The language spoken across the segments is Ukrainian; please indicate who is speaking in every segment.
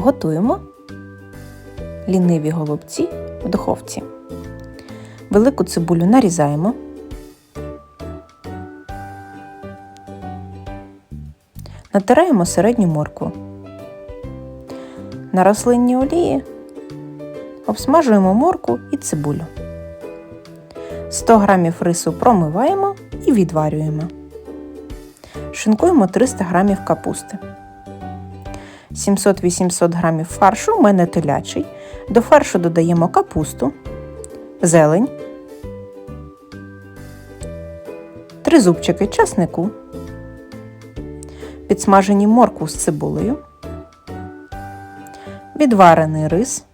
Speaker 1: Готуємо ліниві голубці в духовці. Велику цибулю нарізаємо. Натираємо середню моркву. На рослинній олії обсмажуємо моркву і цибулю. 100 г рису промиваємо і відварюємо. Шинкуємо 300 г капусти. 700-800 г фаршу у мене телячий. До фаршу додаємо капусту, зелень, 3 зубчики часнику, підсмажені моркву з цибулею, відварений рис,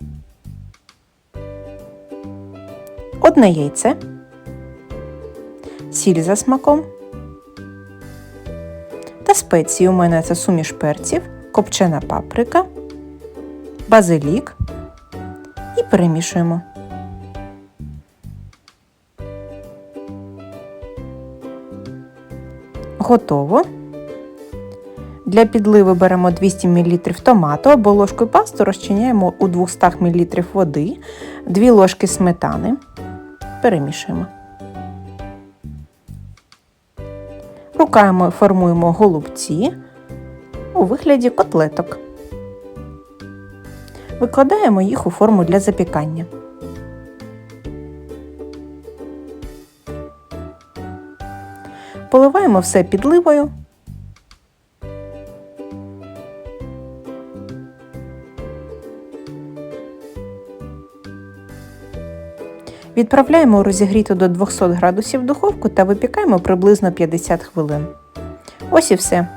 Speaker 1: одне яйце, сіль за смаком та спеції у мене це суміш перців, копчена паприка, базилік і перемішуємо. Готово. Для підливи беремо 200 мл томату або ложкою пасту розчиняємо у 200 мл води, 2 ложки сметани. Перемішуємо. Руками формуємо голубці у вигляді котлеток. Викладаємо їх у форму для запікання. Поливаємо все підливою. Відправляємо розігріту до 200 градусів духовку та випікаємо приблизно 50 хвилин. Ось і все.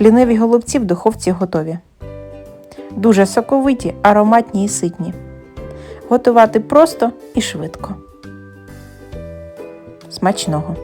Speaker 1: Ліниві голубці в духовці готові. Дуже соковиті, ароматні і ситні. Готувати просто і швидко. Смачного!